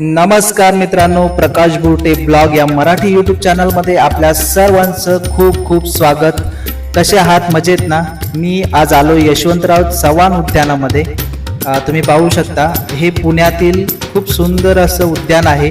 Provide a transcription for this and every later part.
नमस्कार मित्रांनो प्रकाश बुरटे ब्लॉग या मराठी यूट्यूब चॅनलमध्ये आपल्या सर्वांचं खूप खूप स्वागत. कसे आहात? मजेत ना? मी आज आलो यशवंतराव चव्हाण उद्यानामध्ये. तुम्ही पाहू शकता हे पुण्यातील खूप सुंदर असं उद्यान आहे.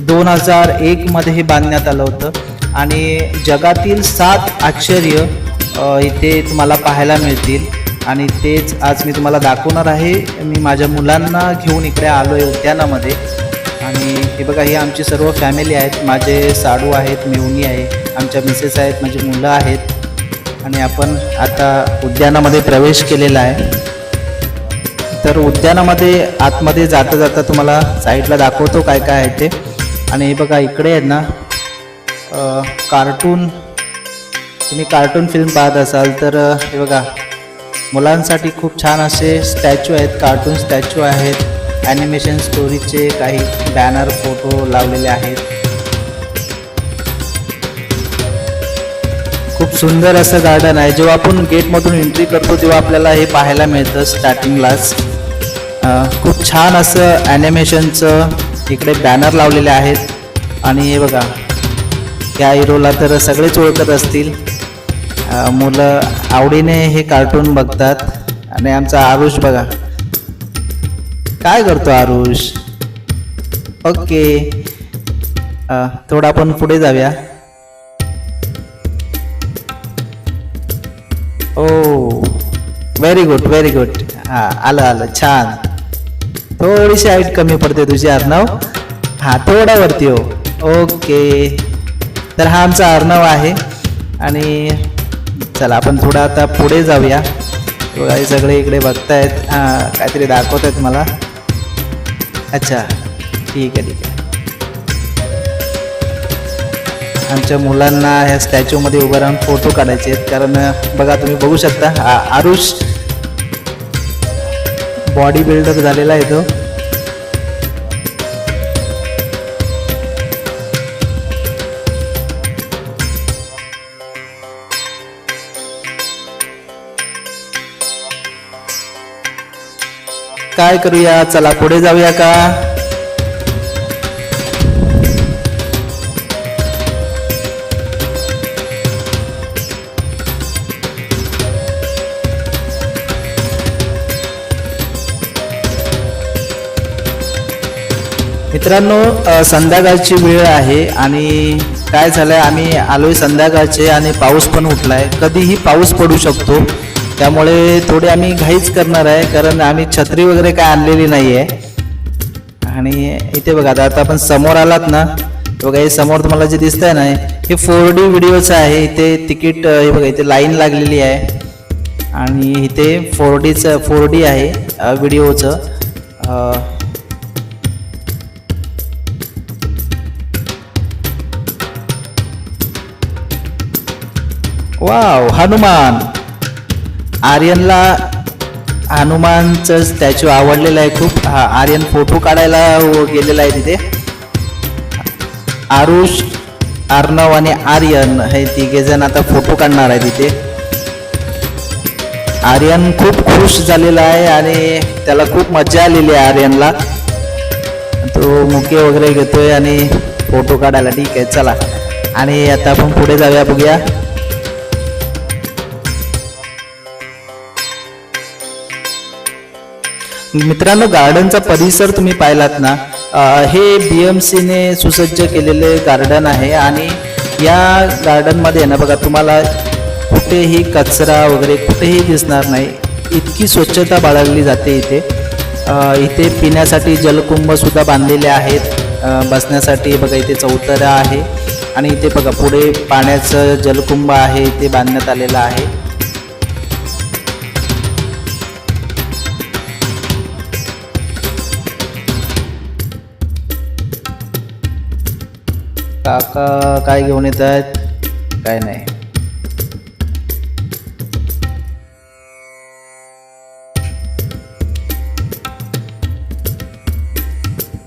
दोन हजार एकमध्ये हे बांधण्यात आलं होतं. आणि जगातील सात आश्चर्य इथे तुम्हाला पाहायला मिळतील. आणि तेच आज मी तुम्हाला दाखवणार आहे. मी माझ्या मुलांना घेऊन इकडे आलो आहे उद्यानामध्ये. हे बघा ही आमची सर्व फॅमिली आहेत. माझे साडू आहेत मेहुणी आहे आमच्या मिसेस आहेत माझी मुलं आहेत. आणि आपण आता उद्यानामध्ये प्रवेश केलेला आहे. तर उद्यानामध्ये आतमध्ये जाता जाता तुम्हाला साईडला दाखवतो काय काय आहे ते. आणि हे बघा इकडे आहेत ना कार्टून तुम्ही कार्टून फिल्म पाहत असाल तर हे बघा मुलांसाठी खूप छान असे स्टॅच्यू आहेत कार्टून स्टॅच्यू आहेत. ॲनिमेशन स्टोरीचे काही बॅनर फोटो लावलेले आहेत. खूप सुंदर असं गार्डन आहे. जेव्हा आपण गेटमधून एंट्री करतो तेव्हा आपल्याला हे पाहायला मिळतं स्टार्टिंगलाच खूप छान असं ॲनिमेशनचं इकडे बॅनर लावलेले आहेत. आणि हे बघा या हिरोला तर सगळेच ओळखत असतील. मुलं आवडीने हे कार्टून बघतात. आणि आमचा आरुष बघा. काय करतो आरुष? ओके. थोडा थोडं आपण पुढे जाऊया. Oh very good very good हां आलं आलं. छान. थोडीशी हाईट कमी पडते तुझी अर्णव. हां थोडा वरती हो. ओके. तर हा आमचा अर्णव आहे. आणि चला आपण थोडा आता पुढे जाऊया. बघा, हे सगळे इकडे बघतायत. हां काहीतरी दाखवत आहेत मला. अच्छा ठीक आहे ठीक आहे. आमच्या मुलांना ह्या स्टॅच्यूमध्ये उभं राहून फोटो काढायचे आहेत. कारण बघा तुम्ही बघू शकता आरुष बॉडी बिल्डर झालेला आहे तो. काय करूया? चला पुढे जाऊया का? मित्रांनो संध्याकाळची वेळ आहे आणि काय झालंय आम्ही आलोय संध्याकाळचे आणि पाऊस पण उठलाय. कधीही पाऊस पडू शकतो. त्यामुळे थोडी आम्ही घाईच करणार आहे कारण आम्ही छत्री वगैरे काय आणलेली नाही आहे आणि इथे बघा आता आता आपण समोर आलात ना बघा हे समोर तुम्हाला जे दिसत आहे ना हे फोर डी व्हिडिओचं आहे. इथे तिकीट हे बघा इथे लाईन लागलेली आहे. आणि इथे फोर डीचं फोर डी आहे व्हिडिओचं. वाव हनुमान. आर्यनला हनुमानचं स्टॅच्यू आवडलेलं आहे खूप. हा आर्यन फोटो काढायला हो, गेलेला आहे तिथे. आरुष अर्णव आणि आर्यन हे तिघे जण आता फोटो काढणार आहे तिथे. आर्यन खूप खुश झालेला आहे आणि त्याला खूप मजा आलेली आहे आर्यनला. तो मुके वगैरे घेतोय आणि फोटो काढायला. ठीक आहे चला. आणि आता आपण पुढे जाऊया बघूया. मित्रांनो गार्डनचा परिसर तुम्ही पाहिलात ना हे बी एम सीने सुसज्ज केलेले गार्डन आहे आणि या गार्डनमध्ये ना बघा तुम्हाला कुठेही कचरा वगैरे कुठेही दिसणार नाही. इतकी स्वच्छता बाळगली जाते इथे. इथे पिण्यासाठी जलकुंभसुद्धा बांधलेले आहेत. बसण्यासाठी बघा इथे चौतरा आहे. आणि इथे बघा पुढे पाण्याचं जलकुंभ आहे इथे बांधण्यात आलेलं आहे. काका काय घेऊन येत आहेत? काय नाही.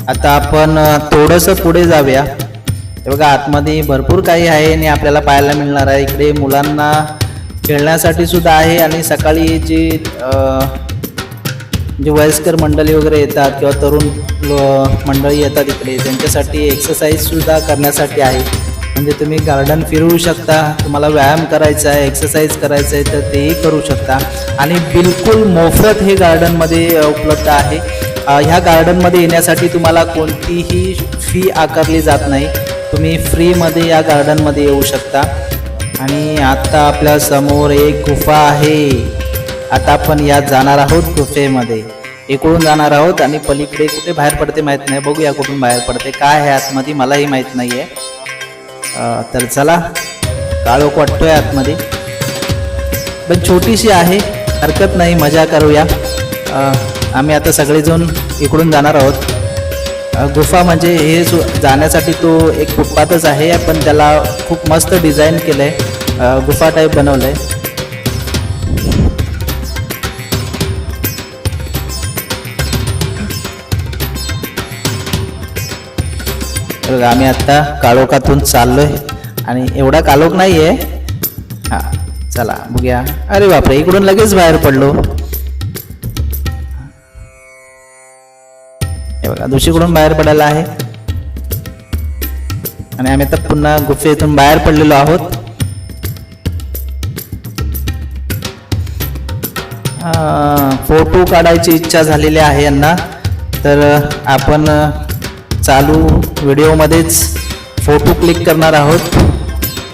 आता आपण थोडंसं पुढे जाऊया. हे बघा आतमध्ये भरपूर काही आहे आणि आपल्याला पाहायला मिळणार आहे. इकडे मुलांना खेळण्यासाठी सुद्धा आहे आणि सकाळी जी अ, जे वयस्कर मंडळी वगैरे येतात किंवा तरुण मंडळी येतात इकडे त्यांच्यासाठी एक्सरसाइजसुद्धा करण्यासाठी आहे. म्हणजे तुम्ही गार्डन फिरवू शकता तुम्हाला व्यायाम करायचा आहे एक्सरसाइज करायचं आहे तर तेही करू शकता. आणि बिलकुल मोफत हे गार्डनमध्ये उपलब्ध आहे. ह्या गार्डनमध्ये येण्यासाठी तुम्हाला कोणतीही फी आकारली जात नाही. तुम्ही फ्रीमध्ये या गार्डनमध्ये येऊ शकता. आणि आत्ता आपल्यासमोर एक गुफा आहे. आता आपण यात जाणार आहोत गुफेमध्ये इकडून जाणार आहोत आणि पलीकडे कुठे बाहेर पडते माहीत नाही. बघूया कुठून बाहेर पडते. काय आहे आतमध्ये मलाही माहीत नाही आहे तर चला काळोख वाटतोय आतमध्ये. पण छोटीशी आहे हरकत नाही मजा करूया. आम्ही आता सगळेजण इकडून जाणार आहोत. गुफा म्हणजे हे जाण्यासाठी तो एक फुटपाथच आहे पण त्याला खूप मस्त डिझाईन केलं आहे गुफा टाईप बनवलं आहे बघा आम्ही आत्ता काळोखातून चाललोय. आणि एवढा काळोख नाही आहे हां चला बघूया. अरे बापरे इकडून लगेच बाहेर पडलो. हे बघा दुसरीकडून बाहेर पडायला आहे. आणि आम्ही आता पुन्हा गुफेतून बाहेर पडलेलो आहोत. अं, फोटो काढायची इच्छा झालेली आहे यांना. तर आपण चालू व्हिडिओमध्येच फोटो क्लिक करणार आहोत.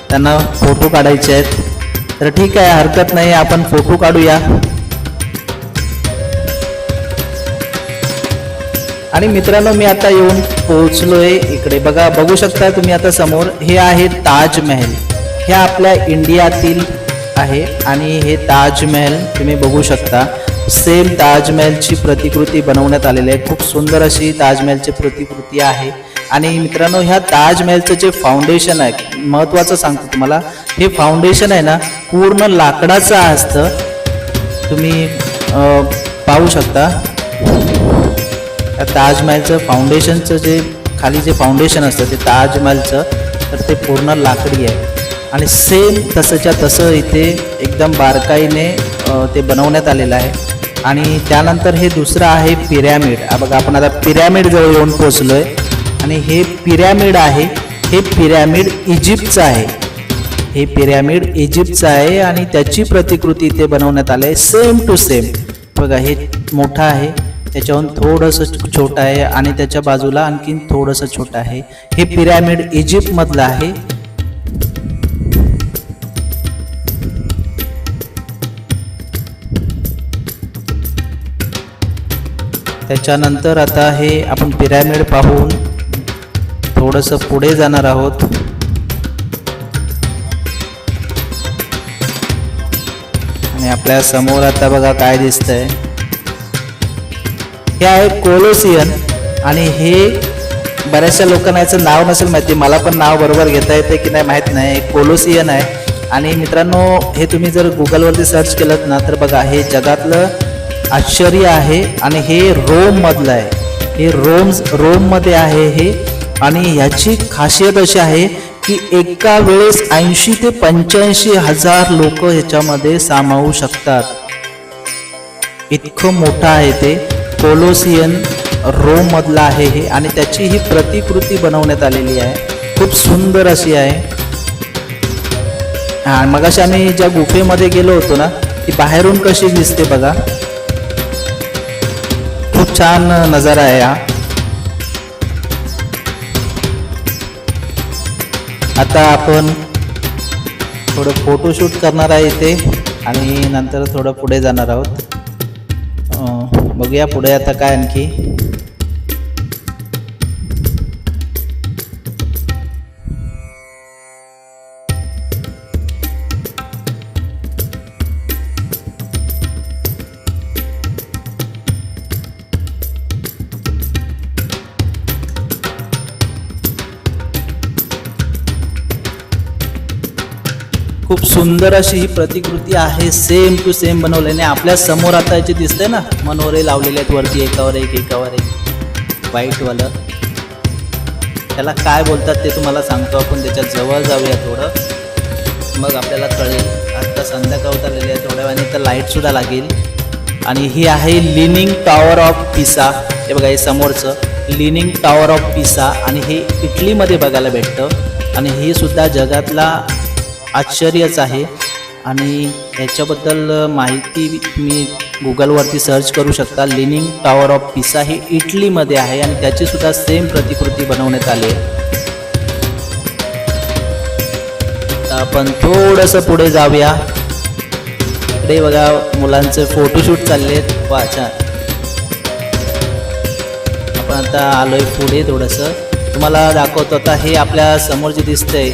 त्यांना फोटो काढायचे आहेत. तर ठीक आहे हरकत नाही आपण फोटो काढूया. आणि मित्रांनो मी आता येऊन पोहोचलोय इकडे. बघा बघू शकता तुम्ही आता समोर हे आहे ताजमहल. हे आपल्या इंडियातील आहे आणि हे ताजमहल तुम्ही बघू शकता. सेम ताजमहलची प्रतिकृती बनवण्यात आलेली आहे. खूप सुंदर अशी ताजमहलची प्रतिकृती आहे. आणि मित्रांनो ह्या ताजमहलचं जे फाउंडेशन आहे महत्त्वाचं सांगतो तुम्हाला हे फाउंडेशन आहे ना पूर्ण लाकडाचं असतं. तुम्ही पाहू शकता. त्या ताजमहलचं फाउंडेशनचं जे खाली जे फाउंडेशन असतं ते ताजमहलचं तर ते पूर्ण लाकडी आहे. आणि सेम तसंच्या तसं इथे एकदम बारकाईने ते बनवण्यात आलेलं आहे. आणि त्यानंतर हे दुसरं आहे पिरॅमिड. बघा आपण आता पिरॅमिड जवळ येऊन पोचलोय. आणि हे पिरॅमिड आहे हे पिरॅमिड इजिप्तचं आहे. हे पिरॅमिड इजिप्तचं आहे आणि त्याची प्रतिकृती इथे बनवण्यात आली आहे सेम टू सेम बघा हे मोठं आहे त्याच्याहून थोडंसं छोटं आहे आणि त्याच्या बाजूला आणखीन थोडंसं छोटं आहे. हे पिरॅमिड इजिप्तमधलं आहे. त्याच्यानंतर आता हे आपण पिरॅमिड पाहून थोडंसं पुढे जाणार आहोत. आणि आपल्यासमोर आता बघा काय दिसतंय. हे आहे कोलोसियन आणि हे बऱ्याचशा लोकांना याचं नाव नसेल माहिती मला पण नाव बरोबर घेता येते की नाही माहीत नाही. कोलोसियन आहे. आणि मित्रांनो हे तुम्ही जर गुगलवरती सर्च केलं ना तर बघा हे जगातलं आश्चर्य आहे आणि हे रोममधलं आहे. हे रोम रोममध्ये आहे हे. आणि ह्याची खासियत अशी आहे की एका वेळेस ऐंशी ते पंच्याऐंशी हजार लोक ह्याच्यामध्ये सामावू शकतात. इतकं मोठं आहे ते. कोलोसियन रोम मधलं आहे हे. आणि त्याची ही प्रतिकृती बनवण्यात आलेली आहे. खूप सुंदर अशी आहे. हा मग आम्ही ज्या गुफेमध्ये गेलो होतो ना ती बाहेरून कशी दिसते बघा. खूप छान नजारा आहे हा. आता आपण थोडं फोटोशूट करणार आहे इथे आणि नंतर थोडं पुढे जाणार आहोत. बघूया पुढे आता काय आणखी. खूप सुंदर अशी ही प्रतिकृती आहे. सेम टू सेम बनवलेली आणि आपल्यासमोर आता याची दिसते ना? मनोरे लावलेले आहेत वरती एकावर एक एकावर एक. व्हाईटवालं त्याला काय बोलतात ते तुम्हाला सांगतो आपण. त्याच्याजवळ जाऊया थोडं. मग आपल्याला कळेल. आता संध्याकाळ उतरलेली आहे थोड्या वेळाने तर लाईटसुद्धा लागेल. आणि ही आहे लिनिंग टॉवर ऑफ पिसा हे बघा हे समोरचं. लिनिंग टॉवर ऑफ पिसा आणि हे इटलीमध्ये बघायला भेटतं. आणि हे सुद्धा जगातला आश्चर्यच आहे. आणि याच्याबद्दल माहिती तुम्ही गुगलवरती सर्च करू शकता. लिनिंग टॉवर ऑफ पिसा हे इटलीमध्ये आहे आणि त्याची सुद्धा सेम प्रतिकृती बनवण्यात आली आहे. आपण थोडंसं पुढे जाऊया. इकडे बघा मुलांचे फोटोशूट चालले आहेत वा आपण आता आलोय पुढे थोडंसं. तुम्हाला दाखवतो आता हे आपल्यासमोर जे दिसतंय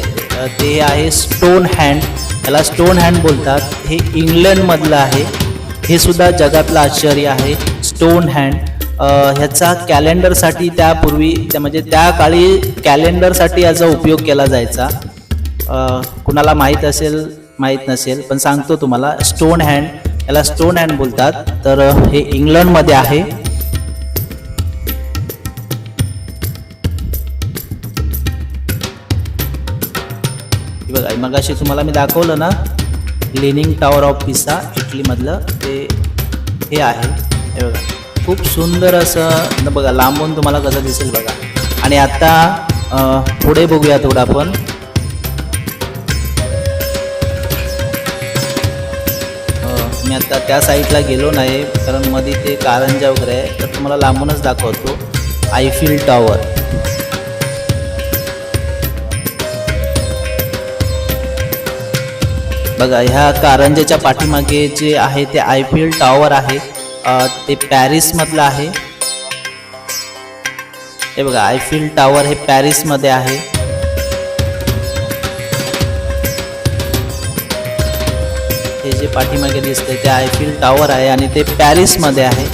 ते आहे स्टोन हँड याला स्टोन हँड बोलतात. हे इंग्लंडमधलं आहे. हे सुद्धा जगातलं आश्चर्य आहे. स्टोन हँड ह्याचा कॅलेंडरसाठी त्यापूर्वी त्या म्हणजे त्या काळी कॅलेंडरसाठी याचा उपयोग केला जायचा. कुणाला माहीत असेल माहीत नसेल पण सांगतो तुम्हाला. स्टोन हँड याला स्टोन हँड बोलतात. तर हे इंग्लंडमध्ये आहे. हे बघा मगाशी तुम्हाला मी दाखवलं ना लिनिंग टॉवर ऑफ पिसा इटलीमधलं. ते हे आहे. हे बघा. खूप सुंदर असं बघा लांबून तुम्हाला कसं दिसेल बघा. आणि आता पुढे बघूया थोडं आपण. मी आता त्या साईडला गेलो नाही कारण मध्ये ते कारंजा वगैरे आहे. तर तुम्हाला लांबूनच दाखवतो. आयफिल टॉवर बघा ह्या कारंजाच्या पाठीमागे जे आहे ते आय पी एल टॉवर आहे. ते पॅरिसमधलं आहे. हे बघा आयफिल टॉवर हे पॅरिसमध्ये आहे. हे जे पाठीमागे दिसते ते आयफिल टॉवर आहे आणि ते पॅरिसमध्ये आहे.